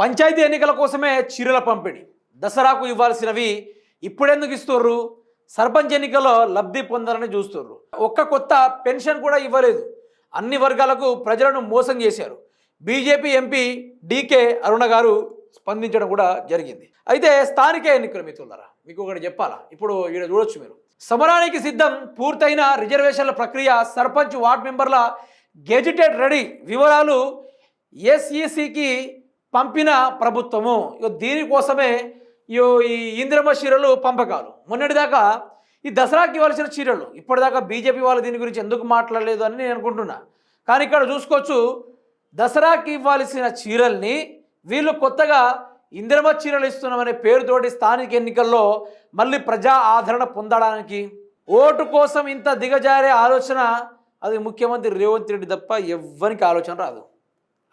పంచాయతీ ఎన్నికల కోసమే చీరల పంపిణీ. దసరాకు ఇవ్వాల్సినవి ఇప్పుడెందుకు ఇస్తుర్రు? సర్పంచ్ ఎన్నికల్లో లబ్ధి పొందాలని చూస్తుర్రు. ఒక్క కొత్త పెన్షన్ కూడా ఇవ్వలేదు. అన్ని వర్గాలకు ప్రజలను మోసం చేశారు. బీజేపీ ఎంపీ డీకే అరుణ గారు స్పందించడం కూడా జరిగింది. అయితే స్థానిక ఎన్నికలు మిత్రులరా మీకు ఒకటి చెప్పాలా? ఇప్పుడు ఈడ చూడొచ్చు మీరు. సమరానికి సిద్ధం పూర్తయిన రిజర్వేషన్ల ప్రక్రియ సర్పంచ్ వార్డ్ మెంబర్ల గెజిటెడ్ రెడీ వివరాలు ఎస్ఈసికి పంపిన ప్రభుత్వము. ఇగో దీనికోసమే ఇగో ఈ ఇంద్రమ చీరలు పంపకాలు. మొన్నటిదాకా ఈ దసరాకి ఇవ్వాల్సిన చీరలు. ఇప్పటిదాకా బీజేపీ వాళ్ళు దీని గురించి ఎందుకు మాట్లాడలేదు అని నేను అనుకుంటున్నా. కానీ ఇక్కడ చూసుకోవచ్చు దసరాకి ఇవ్వాల్సిన చీరల్ని వీళ్ళు కొత్తగా ఇంద్రమ చీరలు ఇస్తున్నామనే పేరుతోటి స్థానిక ఎన్నికల్లో మళ్ళీ ప్రజా ఆదరణ పొందడానికి ఓటు కోసం ఇంత దిగజారే ఆలోచన అది ముఖ్యమంత్రి రేవంత్ రెడ్డి తప్ప ఎవ్వరికి ఆలోచన రాదు.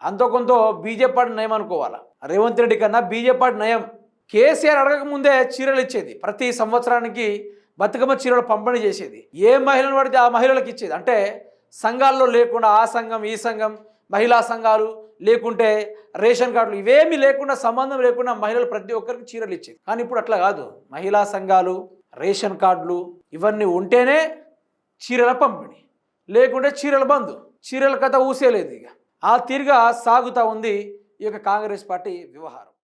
అంతో కొంత బీజేపీ పార్టీ నయం అనుకోవాలా? రేవంత్ రెడ్డి కన్నా బీజేపీ పార్టీ నయం. కేసీఆర్ అడగక ముందే చీరలు ఇచ్చేది. ప్రతి సంవత్సరానికి బతుకమ్మ చీరలు పంపిణీ చేసేది. ఏ మహిళను పడితే ఆ మహిళలకు ఇచ్చేది? అంటే సంఘాల్లో లేకుండా ఆ సంఘం ఈ సంఘం మహిళా సంఘాలు లేకుంటే రేషన్ కార్డులు ఇవేమీ లేకుండా సంబంధం లేకుండా మహిళలు ప్రతి ఒక్కరికి చీరలు ఇచ్చేది. కానీ ఇప్పుడు అట్లా కాదు. మహిళా సంఘాలు రేషన్ కార్డులు ఇవన్నీ ఉంటేనే చీరల పంపిణీ. లేకుంటే చీరల బంధు చీరల కథ ఊసేలేదు ఇక. ఆ తీరుగా సాగుతూ ఉంది ఈ యొక్క కాంగ్రెస్ పార్టీ వ్యవహారం.